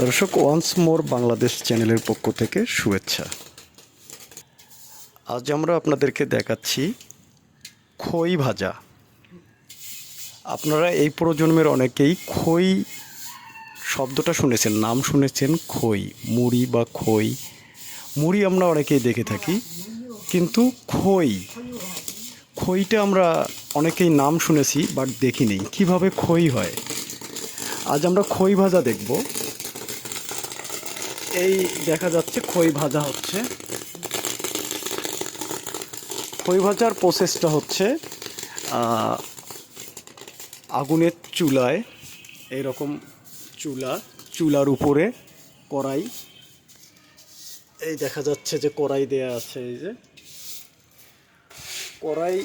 দর্শক once more Bangladesh চ্যানেলের পক্ষ থেকে শুভেচ্ছা। আজ আমরা আপনাদেরকে দেখাচ্ছি খই ভাজা। আপনারা এই প্রজন্মের অনেকেই খই শব্দটা শুনেছেন, নাম শুনেছেন খই, মুড়ি বা খই। মুড়ি আমরা অনেকেই দেখে থাকি, কিন্তু খই, খইটা আমরা অনেকেই নাম শুনেছি বাট দেখিনি। কীভাবে খই হয়? আজ আমরা খই ভাজা দেখব। এই দেখা যাচ্ছে খই ভাজা হচ্ছে। খই ভাজার প্রসেসটা হচ্ছে আগুনের চুলায়, এরকম চুলা, চুলার উপরে কড়াই। এই দেখা যাচ্ছে যে কড়াই দেয়া আছে এই যে। কড়াই,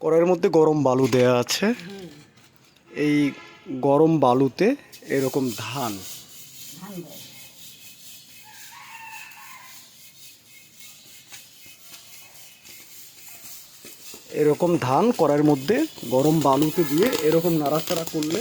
কড়াইয়ের মধ্যে গরম বালু দেয়া আছে। এই গরম বালুতে এরকম ধান। এরকম ধান করার মধ্যে গরম বালুতে দিয়ে এরকম নাড়াচাড়া করলে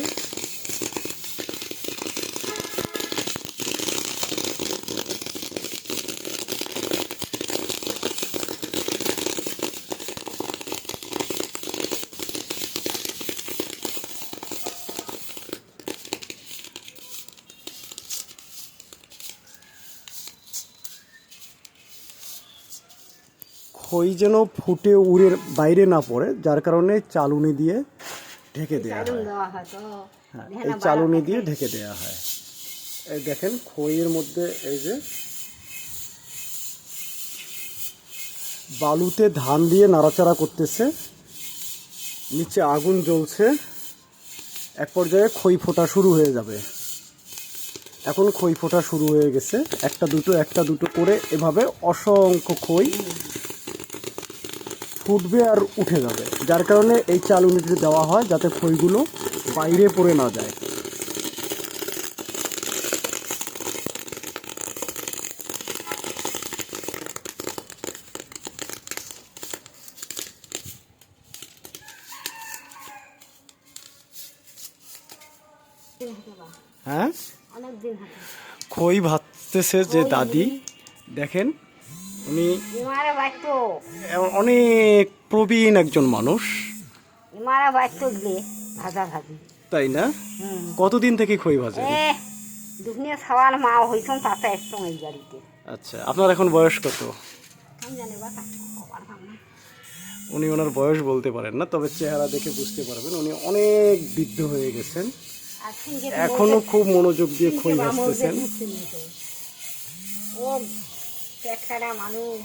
খই যেন ফুটে উড়ে বাইরে না পড়ে যার কারণে চালুনি দিয়ে ঢেকে দেওয়া হয় হয় হ্যাঁ এই চালুনি দিয়ে ঢেকে দেওয়া হয়। এই দেখেন খইয়ের মধ্যে এই যে বালুতে ধান দিয়ে নাড়াচাড়া করতেছে নিচে আগুন জ্বলছে এক পর্যায়ে খই ফোটা শুরু হয়ে যাবে। এখন খই ফোটা শুরু হয়ে গেছে একটা দুটো একটা দুটো করে এভাবে অসংখ্য খই ফুটবে আর উঠে যাবে। যার কারণে এই চাল চালুনিটি দেওয়া হয় যাতে খইগুলো বাইরে পড়ে না যায়। হ্যাঁ? খই ভাজতেছে যে দাদি। দেখেন উনি অনেক প্রবীণ একজন মানুষ। তাই না? কতদিন থেকে খই ভাজে এ দুনিয়া সওয়াল মা হইছন তাতে একদম এই গাড়িতে। আচ্ছা আপনার এখন বয়স কত? উনি ওনার বয়স বলতে পারেন না তবে চেহারা দেখে বুঝতে পারবেন উনি অনেক বৃদ্ধ হয়ে গেছেন। এখনও খুব মনোযোগ দিয়ে খই ভাজতেছেন। পেটকাটা মানুষ।